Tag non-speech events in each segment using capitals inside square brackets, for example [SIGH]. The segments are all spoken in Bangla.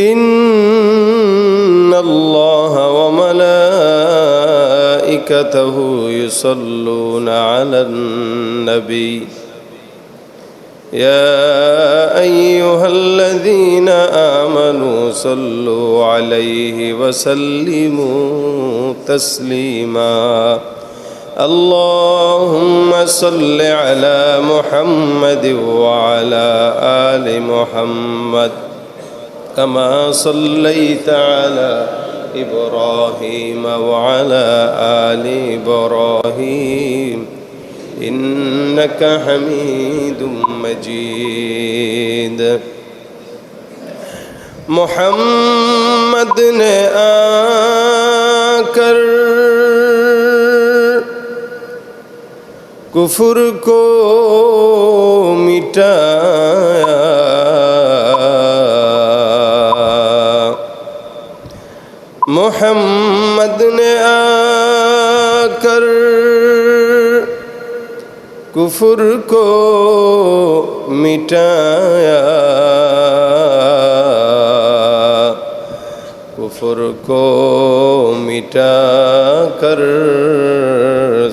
إن الله وملائكته يصلون على النبي. يا أيها الذين آمنوا صلوا عليه وسلموا تسليما. اللهم صل على محمد وعلى آل محمد. كما صليت على إبراهيم وعلى آل إبراهيم. إنك حميد مجيد. محمد نے آ کر کفر کو مٹایا मोहम्मद ने आकर कुफुर को मिटाया कुफुर को मिटा कर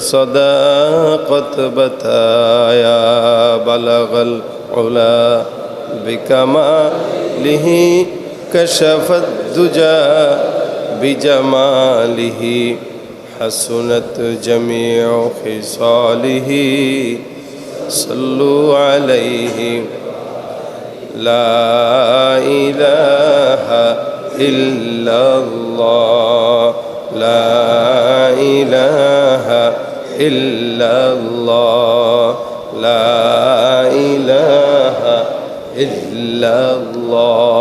सदाकत बताया बलगल उला बिकमा लिही कशफत दुजा بجمالہ حسنت جميع خصاله. صلوا عليه. لا إله إلا الله. لا إله إلا الله. لا إله إلا الله.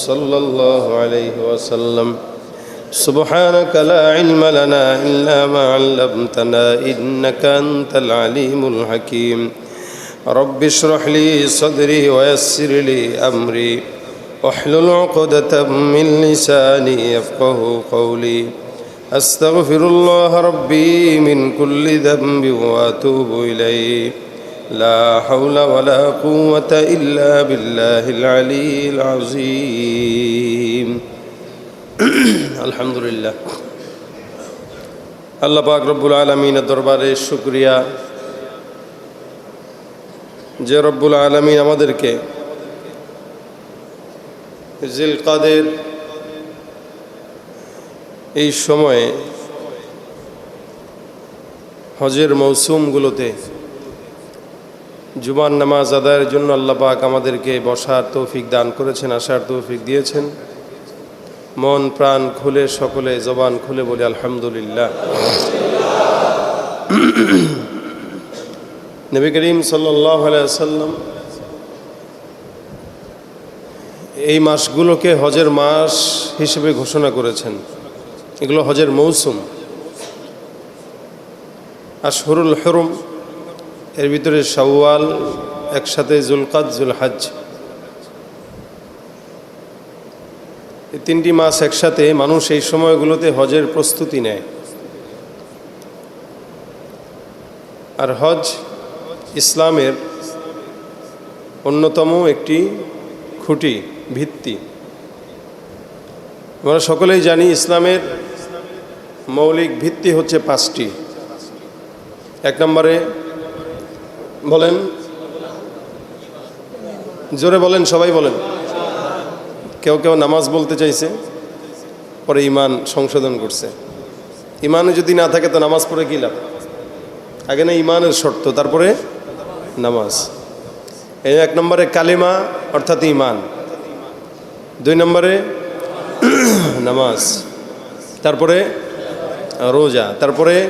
صلى الله عليه وسلم سبحانك لا علم لنا إلا ما علمتنا إنك أنت العليم الحكيم رب اشرح لي صدري ويسر لي أمري واحلل عقدة من لساني يفقه قولي أستغفر الله ربي من كل ذنب وأتوب إليه لا حول ولا قوة إلا بالله العلي العظيم الحمد لله আল্লাহ পাক রব্বুল আলমিনের দরবারে শুক্রিয়া। যে রব্বুল আলমিন আমাদেরকে জিল কাদের এই সময়ে হজের মৌসুমগুলোতে জুবান নামাজ আদায়ের জন্য আল্লাহ পাক আমাদেরকে বসার তৌফিক দান করেছেন, আসার তৌফিক দিয়েছেন। মন, প্রাণ খুলে, সকলে জবান খুলে বলে, আলহামদুলিল্লাহ। নবী করিম সাল্লাম এই মাসগুলোকে হজের মাস হিসেবে ঘোষণা করেছেন। এগুলো হজের মৌসুম। আর শরুল হরুম এর ভিতরে শাওয়াল, একসাথে জুলকাত জুল হাজ এই তিনটি মাস একসাথে মানুষ এই সময়গুলোতে হজের প্রস্তুতি নেয়। আর হজ ইসলামের অন্যতম একটি খুঁটি, ভিত্তি। আমরা সকলেই জানি ইসলামের মৌলিক ভিত্তি হচ্ছে পাঁচটি। এক নম্বরে বলেন। জোরে বলেন, সবাই বলেন। কেউ কেউ নামাজ বলতে চাইছে, পরে ইমান সংশোধন করছে। ইমানে যদি না থাকে তো নামাজ পড়ে কী লাভ? আগে না ইমানের শর্ত, তারপরে নামাজ। এই এক নম্বরে কালিমা, অর্থাৎ ইমান দুই নম্বরে [CLEARS THROAT] নামাজ। তারপরে রোজা। তারপরে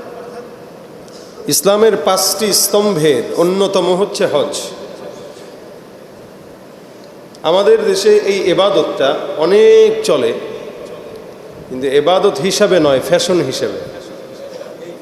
ইসলামের পাঁচটি স্তম্ভের অন্যতম হচ্ছে হজ। আমাদের দেশে এই এবাদতটা অনেক চলে, কিন্তু এবাদত হিসাবে নয়, ফ্যাশন হিসেবে।